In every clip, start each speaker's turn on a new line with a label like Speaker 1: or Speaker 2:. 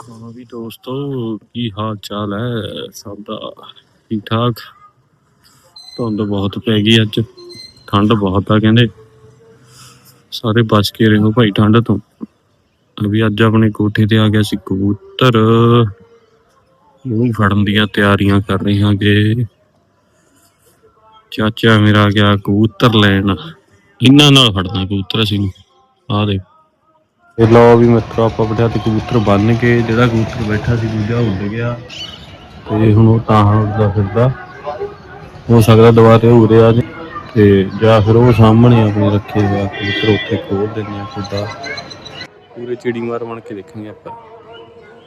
Speaker 1: ਹਾਂ ਵੀ ਦੋਸਤੋ, ਕੀ ਹਾਲ ਚਾਲ ਹੈ? ਸਭ ਦਾ ਠੀਕ ਠਾਕ ਧੁੰਦ ਬਹੁਤ ਪੈ ਗਈ ਅੱਜ। ਠੰਡ ਬਹੁਤ ਆ ਕਹਿੰਦੇ। ਸਾਰੇ ਬਚ ਕੇ ਰਹੋ ਭਾਈ ਠੰਡ ਤੋਂ। ਵੀ ਅੱਜ ਆਪਣੇ ਕੋਠੇ ਤੇ ਆ ਗਿਆ ਸੀ ਕਬੂਤਰ। ਨੂੰ ਫੜਨ ਦੀਆਂ ਤਿਆਰੀਆਂ ਕਰ ਰਹੇ ਹਾਂਗੇ। ਚਾਚਾ ਮੇਰਾ ਗਿਆ ਕਬੂਤਰ ਲੈਣ। ਇਹਨਾਂ ਨਾਲ ਫੜਨਾ ਕਬੂਤਰ ਅਸੀਂ ਆ ਦੇ ਇਹ ਲਓ ਵੀ ਮਿੱਤਰੋ, ਆਪਾਂ ਬਟਿਆ ਤੇ ਕਬੂਤਰ ਬੰਨ ਕੇ ਜਿਹੜਾ ਕਬੂਤਰ ਬੈਠਾ ਸੀ ਦੂਜਾ ਉੱਡ ਗਿਆ। ਤੇ ਹੁਣ ਉਹ ਤਾਂ ਉੱਡਦਾ ਫਿਰਦਾ। ਹੋ ਸਕਦਾ ਦੁਬਾਰੇ ਉਰੇ ਆ ਜੇ ਤੇ ਜਾਂ ਫਿਰ ਉਹ ਸਾਹਮਣੇ ਆਪਣੇ ਰੱਖੇ ਹੋਇਆ ਕਬੂਤਰ, ਉੱਥੇ ਖੋਲ ਦਿੰਦੇ ਆ ਖੁੱਡਾ ਪੂਰੇ ਚਿੜੀ ਮਾਰ ਬਣ ਕੇ ਦੇਖਾਂਗੇ ਆਪਾਂ।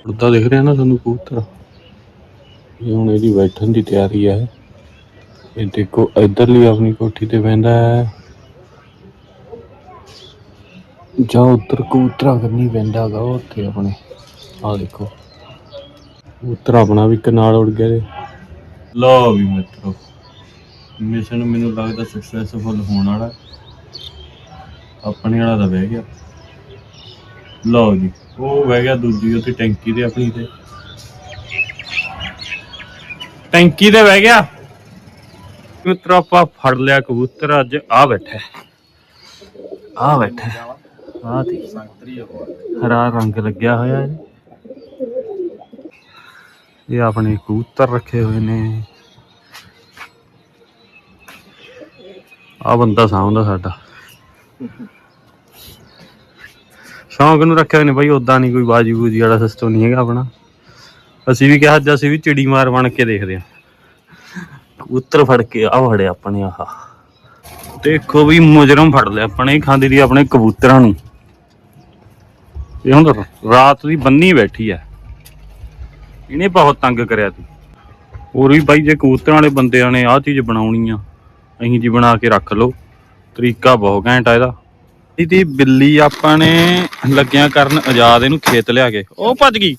Speaker 1: ਉੱਡਦਾ ਦਿਖ ਰਿਹਾ ਨਾ ਤੁਹਾਨੂੰ ਕਬੂਤਰ। ਇਹ ਹੁਣ ਇਹਦੀ ਬੈਠਣ ਦੀ ਤਿਆਰੀ ਹੈ ਇਹ ਦੇਖੋ, ਇਧਰਲੀ ਆਪਣੀ ਕੋਠੀ ਤੇ ਬਹਿੰਦਾ ਹੈ। ਜਾਂ ਉੱਧਰ ਕਬੂਤਰਾਂ ਕਰਨੀ ਪੈਂਦਾ ਗਾ ਉੱਥੇ ਆਪਣੇ। ਆ ਦੇਖੋ। ਕਬੂਤਰ ਆਪਣਾ ਵੀ ਇੱਕ ਉੜ ਗਿਆ ਤੇ ਲਓ ਵੀ ਮਿੱਤਰੋ ਮਿਸ਼ਨ ਮੈਨੂੰ ਲੱਗਦਾ ਸਕਸੈਸਫੁਲ ਹੋਣ ਵਾਲਾ। ਆਪਣੇ ਵਾਲਾ ਤਾਂ ਬਹਿ ਗਿਆ। ਲਓ ਜੀ, ਉਹ ਬਹਿ ਗਿਆ ਦੂਜੀ ਉੱਥੇ ਟੈਂਕੀ ਤੇ ਆਪਣੀ ਤੇ। ਟੈਂਕੀ ਤੇ ਬਹਿ ਗਿਆ। ਮਿੱਤਰੋ, ਆਪਾਂ ਫੜ ਲਿਆ ਕਬੂਤਰ, ਅੱਜ ਆ ਬੈਠਾ। ਆ ਬੈਠਾ। ਆ ਤੇ ਹਰਾ ਰੰਗ ਲੱਗਿਆ ਹੋਇਆ ਹੈ ਇਹ ਆਪਣੇ ਕਬੂਤਰ ਰੱਖੇ ਹੋਏ ਨੇ। ਆ ਬੰਦਾ ਸਾਹਮਣਾ ਸਾਡਾ। ਸ਼ੌਂਕ ਨੂੰ ਰੱਖਿਆ ਹੋਏ ਨੇ ਬਾਈ ਉਦਾਂ ਨਹੀਂ ਕੋਈ ਬਾਜੀ ਬੂਜੀ ਵਾਲਾ ਸਿਸਟਮ ਨਹੀਂ ਹੈਗਾ ਆਪਣਾ। ਅਸੀਂ ਵੀ ਕਿਹਾ ਅੱਜ ਅਸੀਂ ਵੀ ਚਿੜੀ ਮਾਰ ਬਣ ਕੇ ਦੇਖਦੇ ਹਾਂ। ਕਬੂਤਰ ਫੜ ਕੇ ਆ ਫੜਿਆ ਆਪਣੇ ਆਹ। ਦੇਖੋ ਵੀ ਮੁਜਰਮ ਫੜ ਲਿਆ ਆਪਣੇ ਖਾਂਦੀ ਦੀ ਆਪਣੇ ਕਬੂਤਰਾਂ ਨੂੰ। ਇਹ ਹੁਣ ਰਾਤ ਦੀ ਬੰਨੀ ਬੈਠੀ ਐ। ਇਹਨੇ ਬਹੁਤ ਤੰਗ ਕਰਿਆ ਤੀ। ਹੋਰ ਵੀ ਬਾਈ, ਜੇ ਕਬੂਤਰਾਂ ਵਾਲੇ ਬੰਦਿਆਂ ਨੇ ਆਹ ਚੀਜ਼ ਬਣਾਉਣੀ ਆ, ਅਹੀਂ ਜੀ ਬਣਾ ਕੇ ਰੱਖ ਲਓ। ਤਰੀਕਾ ਬਹੁਤ ਘੈਂਟ ਆ ਇਹਦਾ। ਇਹਦੀ ਬਿੱਲੀ ਆਪਾਂ ਨੇ ਲੱਗਿਆ ਕਰਨ ਆਜ਼ਾਦ, ਇਹਨੂੰ ਖੇਤ ਲਿਆ ਕੇ। ਉਹ ਭੱਜ ਗਈ।